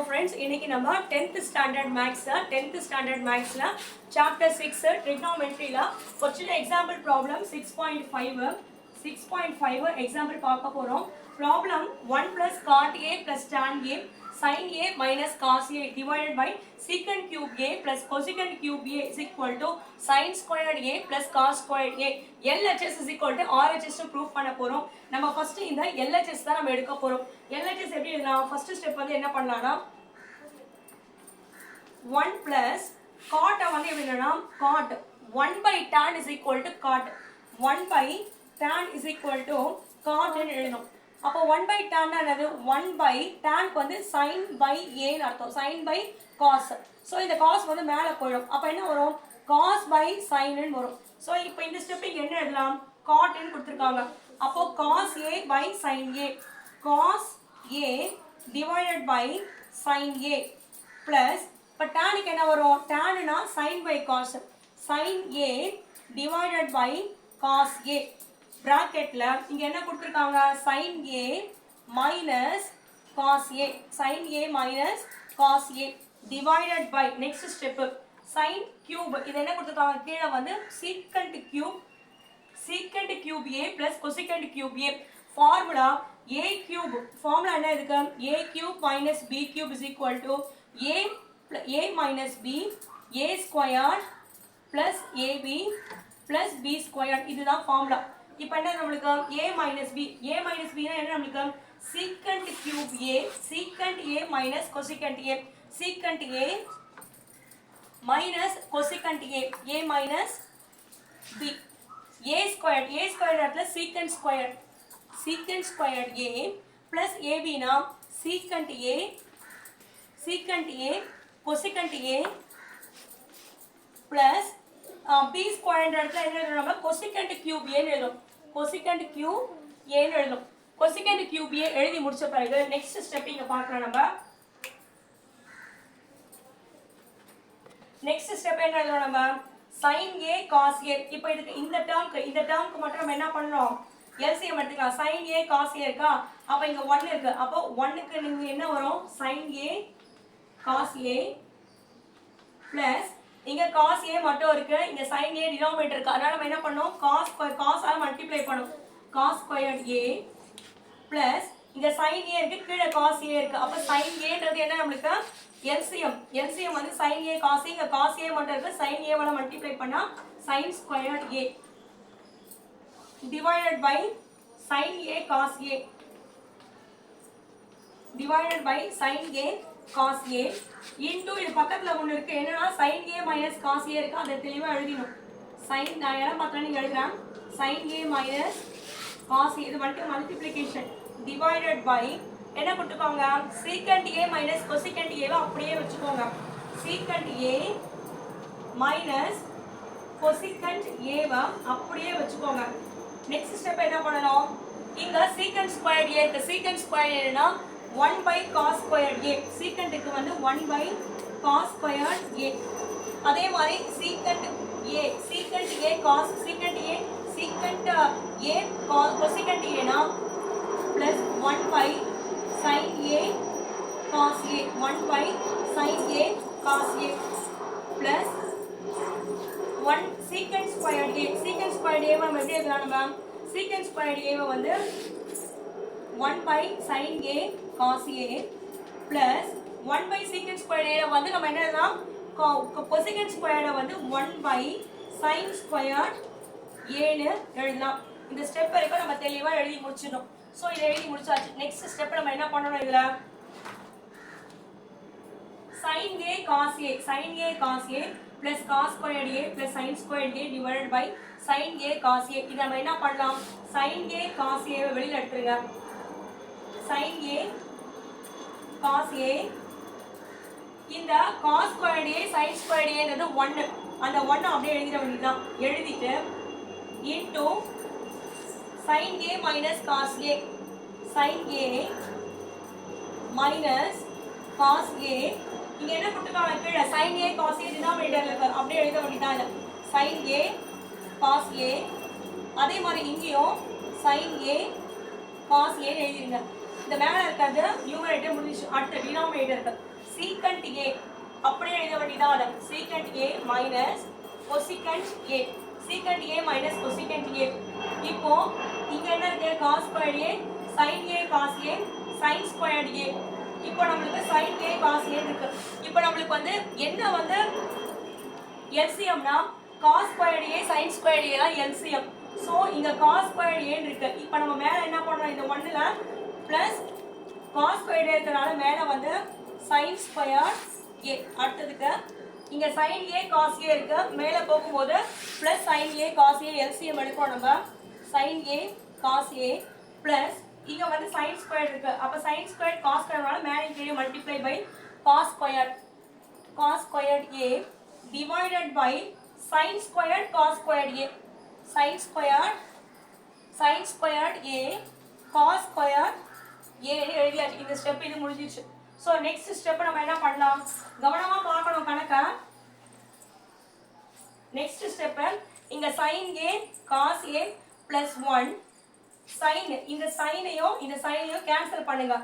Friends இன்னைக்கு நம்ம tenth standard மேக்ஸில் டென்த் ஸ்டாண்டர்ட் மேக்ஸில் chapter six ட்ரிக்னாமெட்ரியில் question example problem six point five six point five example பார்க்க போகிறோம் problem one plus cot A plus tan A sin a minus cos a divided by secant cube a plus cosecant cube a is equal to sin squared a plus cos squared a LHS is equal to RHS னு proof பண்ண போறோம் நம்ம first இந்த LHS தான் நம்ம எடுக்க போறோம் LHS எப்படி எழுதலாம் ஃபர்ஸ்ட் ஸ்டெப் வந்து என்ன பண்ணலாம்னா 1 plus cot அ வந்து எப்படி எழுதலாம் cot 1 by tan is equal to cot 1 by tan is equal to cot ன்னு எழுதணும் அப்போ ஒன் பை டேன் என்னது? 1 by tan வந்து சைன் பை ஏன்னு அர்த்தம். சைன் பை காஸ் ஸோ இந்த காஸ் வந்து மேலே போயிடும். அப்போ என்ன வரும்? காஸ் பை சைனுன்னு வரும். ஸோ இப்போ இந்த ஸ்டெப்பிங் என்ன எழுதலாம்? cot கொடுத்துருக்காங்க. அப்போ cos A by sine A cos A divided by sine A plus இப்போ டேனுக்கு என்ன வரும்? டேனுனா sine by cos sine A divided by cos A ப்ராக்கெட்டில் இங்கே என்ன கொடுத்துருக்காங்க sine A minus cos A sine A minus cos A divided by next step sine cube இது என்ன கொடுத்துருக்காங்க கீழே வந்து secant cube secant cube A plus cosecant cube A formula A cube formula என்ன இருக்கு A cube minus B cube is equal to A A minus B A square plus AB plus B square இதுதான் formula இப்போ என்ன நம்மளுக்கு A minus B A minus பினா என்ன நம்மளுக்கு secant cube A secant A minus cosecant A secant A minus cosecant A A minus B A square A square இடத்துல secant square secant square A plus ஏபினா secant A secant A cosecant A plus B ஸ்கொயர்ன்ற இடத்துல என்ன எழுதுறோம் cosecant cube ஏன்னு எழுதும் cosecant cube ஏன்னு எழுதணும். cosecant cube எழுதி முடிச்ச பிறகு நெக்ஸ்ட் ஸ்டெப் இங்க பார்க்கலாம் நம்ம. நெக்ஸ்ட் ஸ்டெப் என்ன எழுதணும் நம்ம? சைன் ஏ காஸ் ஏ இப்போ இதுக்கு இந்த டேர்ம்க்கு இந்த டேர்ம்க்கு மட்டும் நம்ம என்ன பண்ணணும்? எல்சிஎம் எடுத்துக்கலாம். சைன் ஏ காஸ் ஏ இருக்கா? அப்போ இங்கே ஒன் இருக்கு. அப்போ ஒன்னுக்கு நீங்க என்ன வரும்? Sine A cos A plus இங்க காஸ் ஏ மட்டும் இருக்கு. இங்க சைன் ஏ டினாமினேட்டர் இருக்கு. அதனால நம்ம என்ன பண்ணோம் காஸ் ஸ்கொயர் மல்டிப்ளை பண்ணும் காஸ் ஸ்கொயர்ட் ஏ பிளஸ் இங்க சைன் ஏ இருக்கு. கீழே காஸ் ஏ இருக்கு. அப்ப சைன் ஏன்றது என்ன நம்மளுக்கு? எல்சிஎம் எல்சிஎம் வந்து சைன் ஏ காஸ் இங்க காஸ் ஏ மட்டும் இருக்கு. சைன் a மல்டிப்ளை பண்ணா sine squared A divided by sine A cos A divided by sine A cos A into இது பக்கத்தில் ஒன்று இருக்குது என்னன்னா sine A minus cos A இருக்குது அதை தெளிவாக எழுதிடணும். சைன் நான் இடம் பார்த்தா நீங்கள் எழுதுகிறேன் சைன் ஏ மைனஸ் காஸ் இது மட்டும் மல்டிப்ளிகேஷன் டிவைடட் பை என்ன கொடுத்துக்கோங்க? சீக்கண்ட் ஏ மைனஸ் கொசிக்கண்ட் ஏவை அப்படியே வச்சுக்கோங்க. சீக்கண்ட் ஏ மைனஸ் கொசிக்கண்ட் ஏவை அப்படியே வச்சுக்கோங்க. நெக்ஸ்ட் ஸ்டெப் என்ன பண்ணணும்? இங்கே சீக்கண்ட் ஸ்கொயர் ஏ இருக்குது சீக்கண்ட் ஸ்கொயர் என்னன்னா one by cos square A சீக்கண்ட்டுக்கு வந்து one by cos square A அதே மாதிரி secant A secant A cos secant A secant A cos cosecant ஏனா plus one by sine A cos A one by sine A cos A plus one secant square A secant square ஏவை எப்படி எழுதலாம் ma'am secant square ஏவை வந்து one by sine A cos A plus one by secant square A வந்து நம்ம என்னன்னா cosecant ஸ்கொயரை வந்து ஒன் பை சைன் ஸ்கொயர் ஏன்னு எழுதலாம் இந்த ஸ்டெப் வரைக்கும் நம்ம தெளிவாக எழுதி முடிச்சிடணும் ஸோ இதை எழுதி முடிச்சாச்சு நெக்ஸ்ட் ஸ்டெப் நம்ம என்ன பண்ணணும் இதில் sine A cos A sine A cos A plus cos squared A plus sine squared A divided by sine A cos A இதை நம்ம என்ன பண்ணலாம் சைன் ஏ காஸ் ஏவை வெளியில் எடுத்துருங்க sin a cos a. இந்த cos squared a sin squared a ன்றது 1 அந்த 1 அப்படியே எழுதிட வேண்டியதுதான். எழுதிட்டு into sin a minus cos a. sin a minus cos a. இங்க என்ன கொடுத்துருக்காங்க கீழே? sin a cos a டினாமினேட்டர்ல இருக்கு. அப்படியே எழுத வேண்டியதான் இல்ல sin a cos a. அதே மாதிரி இங்கேயும் sin a cos a எழுதிருங்க இந்த மேலே இருக்கிறது நியூமரேட்டர் முடிஞ்சு அடுத்த டினாமினேட்டர் சீக்கண்ட் ஏ அப்படியே எழுத வேண்டியதான் அதை. Secant A minus cosecant A secant A minus cosecant A இப்போ இங்க என்ன இருக்கு? Cos squared A sine A cos A sine squared A இப்போ நம்மளுக்கு சைன் ஏ காஸ் ஏ இருக்கு. இப்போ நம்மளுக்கு வந்து என்ன வந்து எல்சிஎம்னா cos squared A sine squared A தான் எல்சிஎம் ஸோ இங்கே காஸ் ஸ்கொயர்ட் ஏன்னு இருக்கு. இப்போ நம்ம மேலே என்ன பண்ணுறோம் இந்த ஒன்றில் ப்ளஸ் காஸ் ஸ்கொயர் இருக்கிறனால மேலே வந்து சைன் ஸ்கொயர் ஏ அடுத்ததுக்கு இங்கே சைன் ஏ காஸ் ஏ இருக்கு. மேலே போகும்போது plus sine A cos A LCM எடுப்போம் நம்ம. Sine A cos A plus இங்கே வந்து சைன் ஸ்கொயர் இருக்கு. அப்போ சைன் ஸ்கொயர் காஸ் ஸ்கொயர்னால மேலே கீழே multiply by cos square cos square A divided by sine square cos square A sine square sine square A cos square a எழுதியாச்சு? இந்த step இது முடிஞ்சிச்சு ஸோ நெக்ஸ்ட் ஸ்டெப் நம்ம என்ன பண்ணலாம்? கவனமாக பார்க்கணும் கணக்கை. நெக்ஸ்ட் ஸ்டெப்பு இங்கே sine A cos A plus one sine இந்த சைனையும் இந்த சைனையும் கேன்சல் பண்ணுங்க.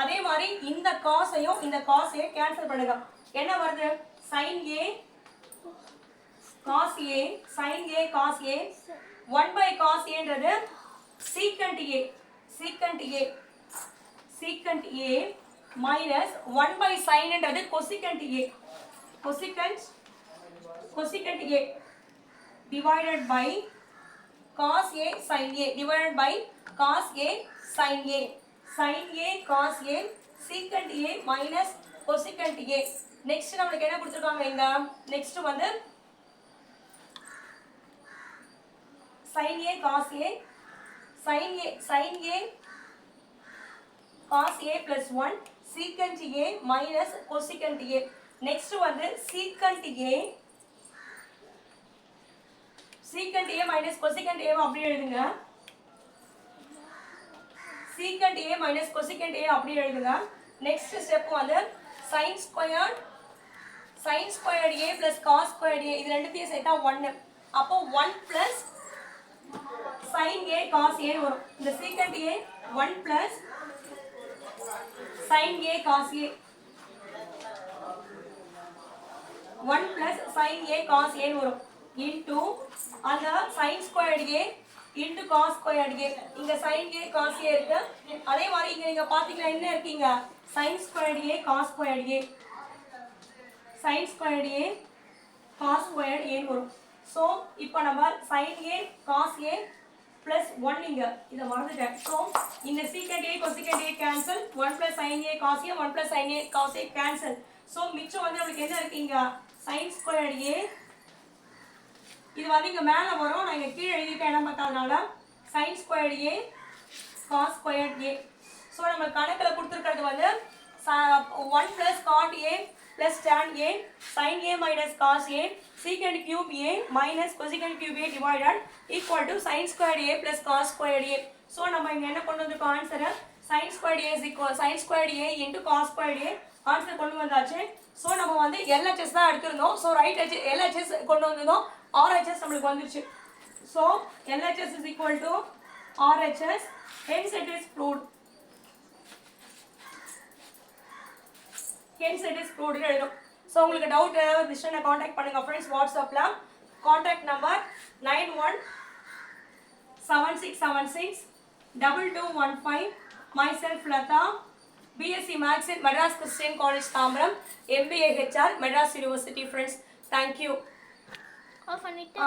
அதே மாதிரி இந்த காசையும் இந்த காசையும் கேன்சல் பண்ணுங்க. என்ன வருது? Sine A cos A sine A cos A one by cos ஏன்றது secant A secant A a secant a minus 1 by sin ன்றது cosecant a cosecant cosecant a divided by cos a sin a divided by cos a sin a sin a cos a secant a minus cosecant a next நம்மளுக்கு என்ன கொடுத்துருக்காங்க இங்க next வந்து sin a cos a sin a sin a cos A plus one secant A minus cosecant A next வந்து secant A secant A minus cosecant A அப்படி எழுதுங்க secant A minus cosecant A அப்படி எழுதுங்க next step வந்து sine square sine squared A plus cos squared A இது ரெண்டுத்தையும் சேர்த்தா ஒன்று அப்போ one plus sine A cos A வரும் இந்த secant A one plus sin a cos a 1 plus sin a cos a வரும் into அந்த sin squared a into cos squared a இங்க sin a cos a இருக்கு அதே மாதிரி இங்க நீங்க பாத்தீங்கன்னா என்ன இருக்கீங்க sin squared a cos squared a sin squared a cos squared a வரும் ஸோ இப்போ நம்ம sin a cos a plus one இங்க. இதை மறந்துட்டேன். ஸோ இந்த secant A cosecant A cancel one plus sine A காசிய one plus sine A காசி cancel so மிச்சம் வந்து நம்மளுக்கு என்ன இருக்கு இங்க? சைன் ஸ்கொயர்டு ஏ இது வந்து இங்க மேலே வரும். நான் இங்க கீழே எழுதிட்டேன் இடம் பார்த்ததுனால sine squared A cos squared A so நம்ம கணக்கில் கொடுத்துருக்கிறது வந்து one plus cot A plus tan a sin a minus cos a secant cube a minus cosecant cube a divided equal to sin squared a plus cos squared a. So நம்ம இங்க என்ன கொண்டு வந்திருக்கோம் ஆன்சரை sin squared a is equal sin squared a into cos squared a. Answer கொண்டு வந்தாச்சு. So நம்ம வந்து எல்ஹெச்எஸ் தான் எடுத்திருந்தோம். ஸோ ரைட் ஹெச் எல்ஹெச்எஸ் கொண்டு வந்திருந்தோம் ஆர்ஹெச்எஸ் நம்மளுக்கு வந்துருச்சு. So LHS is equal to RHS hence it is proved hence it is ப்ரூவ்ட்னு எழுதும். ஸோ உங்களுக்கு டவுட் ஏதாவது இருந்துச்சுன்னா காண்டாக்ட் பண்ணுங்க ஃப்ரெண்ட்ஸ் வாட்ஸ்அப்பில் contact number nine one seven six seven six double two one five myself Latha BSc maths in Madras Christian College Tambaram MBA HR Madras University friends thank you off பண்ணிட்டு